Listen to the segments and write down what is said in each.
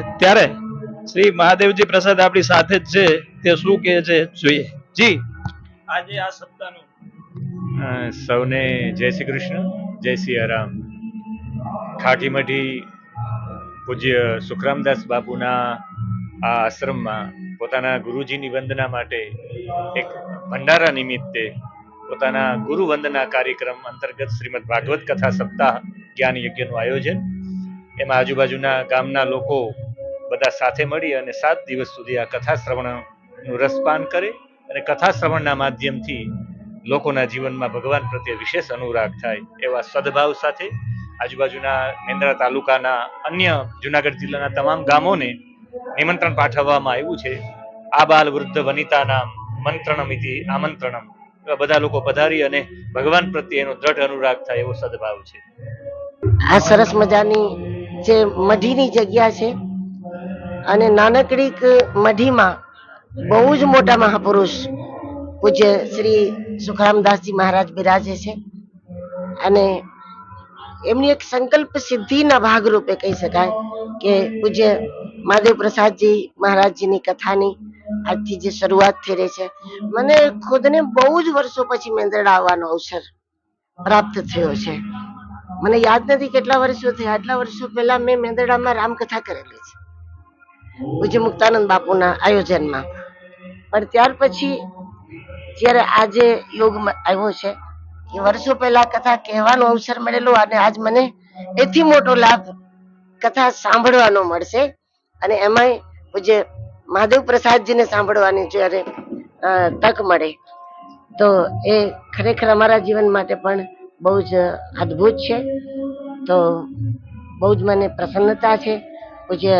ત્યારે શ્રી મહાદેવજી પ્રસાદ આપણી સાથે જ છે. તે શું કહે છે? જોઈએ. જી. આજે આ સપ્તાહનું. સૌને જય શ્રી કૃષ્ણ જય શ્રી રામ ખાકીમઠી પૂજ્ય સુખરામદાસ બાપુના આ આશ્રમમાં પોતાના ગુરુજીની વંદના માટે એક ભંડારા નિમિત્તે પોતાના ગુરુ વંદના કાર્યક્રમ અંતર્ગત શ્રીમદ ભાગવત કથા સપ્તાહ જ્ઞાન યજ્ઞનું આયોજન. એમાં આજુબાજુના ગામના લોકો બધા સાથે મળી અને સાત દિવસ સુધી આ કથા શ્રવણનું રસપાન કરે અને કથા શ્રવણના માધ્યમથી લોકોના જીવનમાં ભગવાન પ્રત્યે વિશેષ અનુરાગ થાય એવા સદભાવ સાથે આજુબાજુના મેંદરા તાલુકાના અન્ય જુનાગઢ જિલ્લાના તમામ ગામોને નિમંત્રણ પાઠવવામાં આવ્યું છે. આ બાલ વૃદ્ધ વનિતાના મંત્રણમિતિ આમંત્રણમ. એવા બધા લોકો પધારી અને ભગવાન પ્રત્યે એનો દ્રઢ અનુરાગ થાય એવો સદભાવ છે. આ સરસ મજાની જે મઢીની જગ્યા છે અને નાનકડી મઢીમાં બહુ જ મોટા મહાપુરુષ પૂજ્ય શ્રી સુખરામદાસજી મહારાજ બિરાજે છે. અને એમની એક સંકલ્પ સિદ્ધિના ભાગરૂપે કહી શકાય કે પૂજ્ય મહાદેવ પ્રસાદજી મહારાજજીની કથાની આજથી જે શરૂઆત થઈ રહી છે. મને ખુદને બહુ જ વર્ષો પછી મેંદરડા આવવાનો અવસર પ્રાપ્ત થયો છે. મને યાદ નથી કેટલા વર્ષો થયા, આટલા વર્ષો પહેલા મેં મેંદરડામાં રામકથા કરેલી છે. પૂજ્ય મુક્તાનંદ બાપુના આયોજનમાં. પણ ત્યાર પછી જ્યારે આજે યોગ આવ્યો છે, એ વર્ષો પહેલા કથા કહેવાનો અવસર મળેલો અને આજ મને એથી મોટો લાભ કથા સાંભળવાનો મળશે. અને એમાંય પૂજ્ય મહાદેવ પ્રસાદજીને સાંભળવાની જ્યારે તક મળે, તો એ ખરેખર અમારા જીવન માટે પણ બહુ જ અદ્ભુત છે. તો બહુ જ મને પ્રસન્નતા છે. પૂજ્ય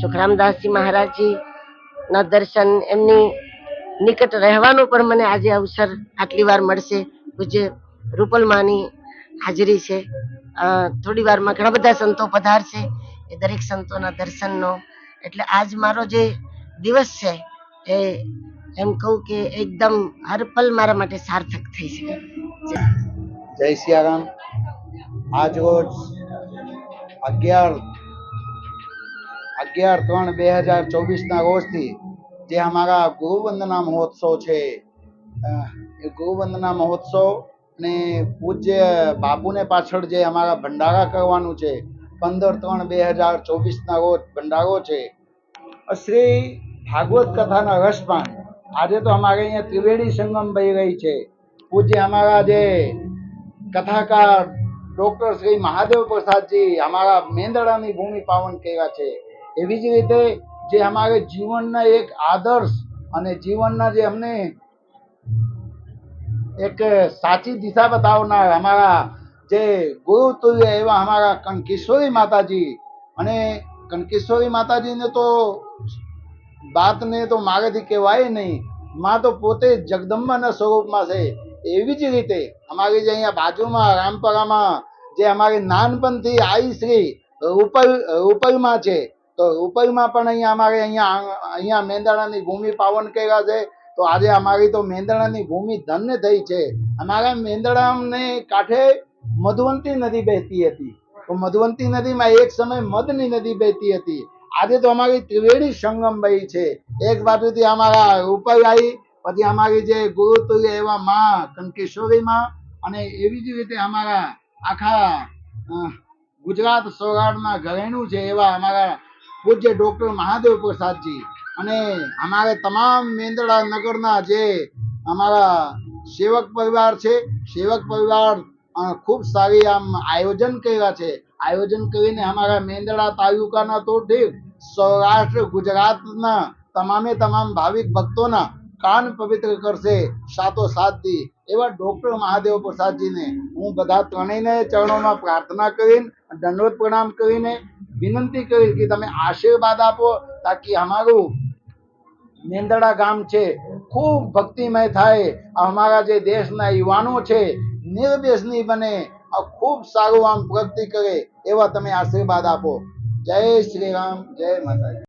સુખરામદાસજી મહારાજજી ના દર્શન એમની નિકટ રહેવાનો પણ મને આજે અવસર આટલી વાર મળશે. પૂજ્ય રૂપલમાની હાજરી છે. થોડી વારમાં ઘણા બધા સંતો પધારશે. એ દરેક સંતોના દર્શનનો. એટલે આજ મારો જે દિવસ છે એ એમ કહું કે એકદમ હર પલ મારા માટે સાર્થક થઈ શકે. જય સિયારામ. આજ રોજ અગિયાર અગિયાર ત્રણ બે હજાર ચોવીસના રોજથી જે અમારા ગુરુવંદના મહોત્સવ છે એ ગુરુવંદના મહોત્સવ ને પૂજ્ય બાપુને પાછળ જે અમારા ભંડારા કરવાનું છે, પંદર ત્રણ બે હજાર ચોવીસના રોજ ભંડારો છે શ્રી ભાગવત કથાના રસપાન આજે તો અમારે અહીંયા ત્રિવેણી સંગમ ભાઈ રહી છે. પૂજ્ય અમારા જે કથાકાર ડોક્ટર શ્રી મહાદેવ પ્રસાદજી અમારા મેંદડાની ભૂમિ પાવન કર્યા છે. એવી જ રીતે જે અમારે જીવનના એક આદર્શ અને જીવનના જે અમને એક સાચી દિશા બતાવનાર અમારા જે ગુરુ તુલ્ય એવા અમારા કનકેશ્વરી માતાજી. અને કનકેશ્વરી માતાજીને તો બાતને તો મારેથી કહેવાય નહીં. માં તો પોતે જગદંબાના સ્વરૂપમાં છે. એવી જ રીતે અમારી જે અહીંયા બાજુમાં, રામપરામાં જે અમારી નાનપણથી આઈ શ્રી રૂપલ, રૂપલમાં છે. તો રૂપલમાં પણ અહીંયા અમારે અહીંયા અહીંયા મેંદાણાની ભૂમિ પાવન કર્યા છે. તો આજે અમારી તો મેંદાણાની ભૂમિ ધન્ય થઈ છે. અમારા મેંદડાને કાંઠે મધુવંતી નદી વહેતી હતી. તો મધુવંતી નદીમાં એક સમય મધની નદી વહેતી હતી. આજે તો અમારી ત્રિવેણી સંગમ ભાઈ છે. એક બાજુથી અમારા રૂપલ આવી, પછી અમારી જે ગુરુતુલ્ય એવા માં કંકેશ્વરી માં અને એવી જ રીતે અમારા આખા ગુજરાત સૌરાષ્ટ્રમાં ઘરેણું છે એવા અમારા પૂજ્ય ડોક્ટર મહાદેવ પ્રસાદજી. અને અમારે તમામ મેંદડા નગરના જે અમારા સેવક પરિવાર છે, સેવક પરિવાર ખૂબ સારી આમ આયોજન કર્યા છે. આયોજન કરીને અમારા મેંદડા તાલુકાના તો ઠીક સૌરાષ્ટ્ર, ગુજરાતના તમામે તમામ ભાવિક ભક્તોના કાન પવિત્ર કરશે, સાતો સાતથી એવા ડોક્ટર મહાદેવ પ્રસાદજીને હું બધા ત્રણેયને ચરણોમાં પ્રાર્થના કરીને, દંડવત પ્રણામ કરીને વિનંતી કરી કે તમે આશીર્વાદ આપો તાકી અમારું મેંદડા ગામ છે, ખૂબ ભક્તિમય થાય. અમારા જે દેશના યુવાનો છે નિર્દેશની બને ખૂબ સારું આમ પ્રગતિ કરે, એવા તમે આશીર્વાદ આપો. જય શ્રી રામ, જય માતાજી.